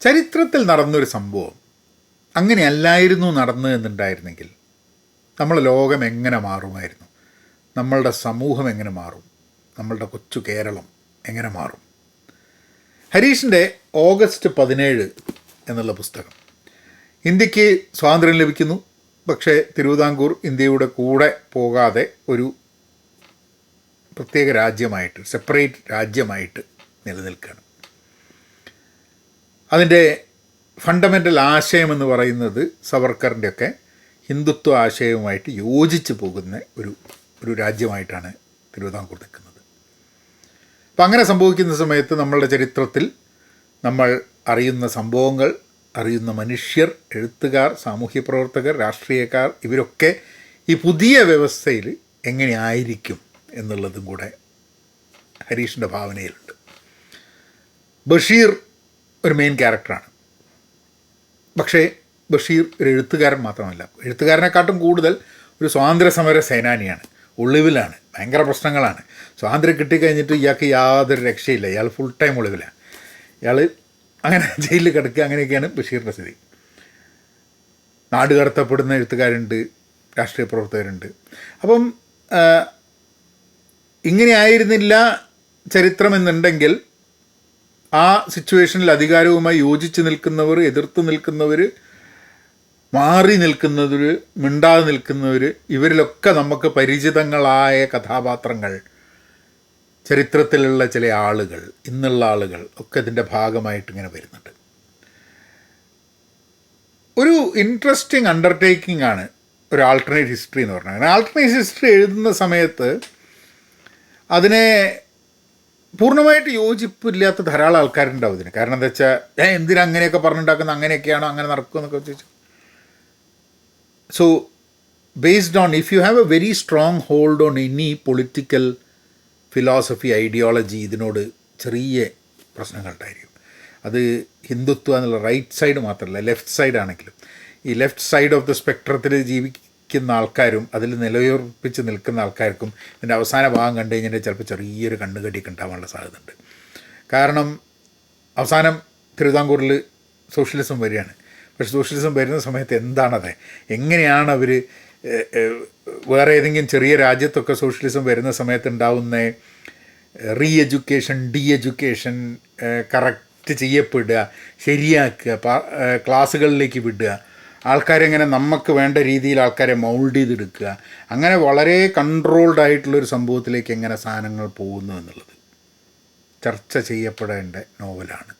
ചരിത്രത്തിൽ നടന്നൊരു സംഭവം. അങ്ങനെയല്ലായിരുന്നു നടന്നു എന്നുണ്ടായിരുന്നെങ്കിൽ നമ്മളെ ലോകം എങ്ങനെ മാറുമായിരുന്നു? നമ്മളുടെ സമൂഹം എങ്ങനെ മാറും? നമ്മളുടെ കൊച്ചു കേരളം എങ്ങനെ മാറും? ഹരീഷിന്റെ ഓഗസ്റ്റ് പതിനേഴ് എന്നുള്ള പുസ്തകം ഇന്ത്യയ്ക്ക് സ്വാതന്ത്ര്യം ലഭിക്കുന്നു. പക്ഷേ തിരുവിതാംകൂർ ഇന്ത്യയുടെ കൂടെ പോകാതെ ഒരു പ്രത്യേക രാജ്യമായിട്ട് സെപ്പറേറ്റ് രാജ്യമായിട്ട് നിലനിൽക്കുകയാണ്. അതിന്റെ ഫണ്ടമെന്റൽ ആശയമെന്ന് പറയുന്നത് സവർക്കറിന്റെയൊക്കെ ഹിന്ദുത്വ ആശയവുമായിട്ട് യോജിച്ച് പോകുന്ന ഒരു ഒരു രാജ്യമായിട്ടാണ് തിരുവിതാംകൂർ നിൽക്കുന്നത്. അപ്പം അങ്ങനെ സംഭവിക്കുന്ന സമയത്ത് നമ്മളുടെ ചരിത്രത്തിൽ നമ്മൾ അറിയുന്ന സംഭവങ്ങൾ അറിയുന്ന മനുഷ്യർ എഴുത്തുകാർ സാമൂഹ്യ പ്രവർത്തകർ രാഷ്ട്രീയക്കാർ ഇവരൊക്കെ ഈ പുതിയ വ്യവസ്ഥയിൽ എങ്ങനെയായിരിക്കും എന്നുള്ളതും കൂടെ ഹരീഷിന്റെ ഭാവനയിലുണ്ട്. ബഷീർ ഒരു മെയിൻ ക്യാരക്ടറാണ് പക്ഷേ ബഷീർ ഒരു എഴുത്തുകാരൻ മാത്രമല്ല. എഴുത്തുകാരനെക്കാട്ടും കൂടുതൽ ഒരു സ്വാതന്ത്ര്യ സമര സേനാനിയാണ്. ഒളിവിലാണ്. ഭയങ്കര പ്രശ്നങ്ങളാണ്. സ്വാതന്ത്ര്യം കിട്ടിക്കഴിഞ്ഞിട്ട് ഇയാൾക്ക് യാതൊരു രക്ഷയില്ല. ഇയാൾ ഫുൾ ടൈം ഒളിവിലാണ്. ഇയാൾ അങ്ങനെ ജയിലിൽ കിടക്കുക അങ്ങനെയൊക്കെയാണ് ബഷീറിന്റെ സ്ഥിതി. നാട് കടത്തപ്പെടുന്ന എഴുത്തുകാരുണ്ട്. രാഷ്ട്രീയ പ്രവർത്തകരുണ്ട്. അപ്പം ഇങ്ങനെ ഇങ്ങനെയായിരുന്നില്ല ചരിത്രം എന്നുണ്ടെങ്കിൽ ആ സിറ്റുവേഷനിൽ അധികാരവുമായി യോജിച്ച് നിൽക്കുന്നവർ എതിർത്ത് നിൽക്കുന്നവർ മാറി നിൽക്കുന്നവർ മിണ്ടാതെ നിൽക്കുന്നവർ ഇവരിലൊക്കെ നമുക്ക് പരിചിതങ്ങളായ കഥാപാത്രങ്ങൾ ചരിത്രത്തിലുള്ള ചില ആളുകൾ ഇന്നുള്ള ആളുകൾ ഒക്കെ ഇതിന്റെ ഭാഗമായിട്ട് ഇങ്ങനെ വരുന്നുണ്ട്. ഒരു ഇൻട്രസ്റ്റിംഗ് അണ്ടർടേക്കിംഗ് ആണ് ഒരു ആൾട്ടർനേറ്റ് ഹിസ്റ്ററി എന്ന് പറഞ്ഞാൽ. ആൾട്ടർനേറ്റ് ഹിസ്റ്ററി എഴുതുന്ന സമയത്ത് അതിനെ പൂർണമായിട്ട് യോജിപ്പില്ലാത്ത ധാരാളം ആൾക്കാരുണ്ടാവും ഇതിന്. കാരണം എന്താ വെച്ചാൽ ഞാൻ എന്തിനാ അങ്ങനെയൊക്കെ പറഞ്ഞിട്ടുണ്ടാക്കുന്നത് അങ്ങനെയൊക്കെയാണോ? അങ്ങനെ നടക്കുമെന്നൊക്കെ ചോദിച്ചു. So based on if you have a very strong hold on any political philosophy ideology ഇതിനോട് ചെറിയ പ്രശ്നങ്ങളുണ്ടായിരിക്കും. അത് ഹിന്ദുത്വ എന്നുള്ള റൈറ്റ് സൈഡ് മാത്രമല്ല ലെഫ്റ്റ് സൈഡ് ആണെങ്കിലും. ഈ ലെഫ്റ്റ് സൈഡ് ഓഫ് ദ സ്പെക്ട്രത്തിൽ ജീവിക്കുന്ന ആൾക്കാരും അതിൽ നിലയുറപ്പിച്ച് നിൽക്കുന്ന ആൾക്കാർക്കും ഇതിന്റെ അവസാന ഭാഗം കണ്ടു കഴിഞ്ഞാൽ ചിലപ്പോൾ ചെറിയൊരു കണ്ണുകടിയൊക്കെ ഉണ്ടാവാനുള്ള സാധ്യതയുണ്ട്. കാരണം അവസാനം തിരുവിതാംകൂറിൽ സോഷ്യലിസം വരികയാണ്. പക്ഷെ സോഷ്യലിസം വരുന്ന സമയത്ത് എന്താണത് എങ്ങനെയാണ് അവർ വേറെ ഏതെങ്കിലും ചെറിയ രാജ്യത്തൊക്കെ സോഷ്യലിസം വരുന്ന സമയത്ത് ഉണ്ടാവുന്ന re education de education correct ചെയ്യപ്പെടുക ശരിയാക്കുക ക്ലാസ്സുകളിലേക്ക് വിടുക ആൾക്കാരെ ഇങ്ങനെ നമുക്ക് വേണ്ട രീതിയിൽ ആൾക്കാരെ മൗൾഡ് ചെയ്തെടുക്കുക. അങ്ങനെ വളരെ കൺട്രോൾഡ് ആയിട്ടുള്ളൊരു സംഭവത്തിലേക്ക് എങ്ങനെ സാധനങ്ങൾ പോകുന്നു എന്നുള്ളത്. ചർച്ച ചെയ്യപ്പെടേണ്ട നോവലാണ്